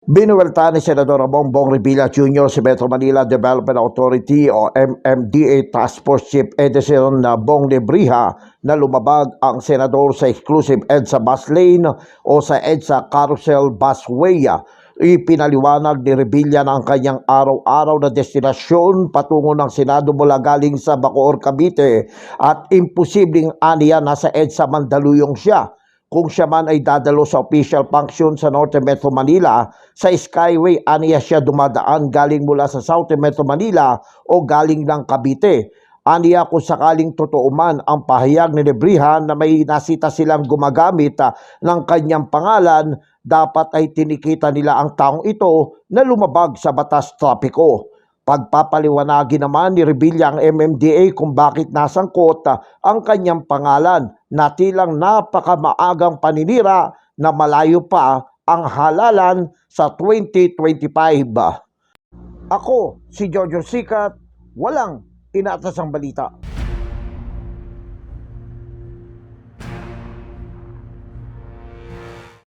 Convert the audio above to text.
Binuwelta ni Senador Bongbong Revilla Jr. si Metro Manila Development Authority o MMDA Task Force Chief Edison na Bong Lebriha na lumabag ang senador sa exclusive EDSA bus lane o sa EDSA Carousel Busway. Ipinaliwanag ni Revilla na ang kanyang araw-araw na destinasyon patungo ng Senado mula galing sa Bacoor, Cavite at imposibleng aniya nasa EDSA Mandaluyong siya kung siya man ay dadalo sa official function sa Northern Metro Manila, sa Skyway aniya siya dumadaan galing mula sa Southern Metro Manila o galing ng Cavite. Aniya kung sakaling totoo man ang pahayag ni Lebrihan na may nasita silang gumagamit ah, ng kanyang pangalan, dapat ay tinikita nila ang taong ito na lumabag sa batas trapiko. Pagpapaliwanagi naman ni Revilla ang MMDA kung bakit nasangkot ah, ang kanyang pangalan na tilang napakamaagang paninira na malayo pa ang halalan sa 2025. Ako, si Jojo Sikat, walang inaatasang balita.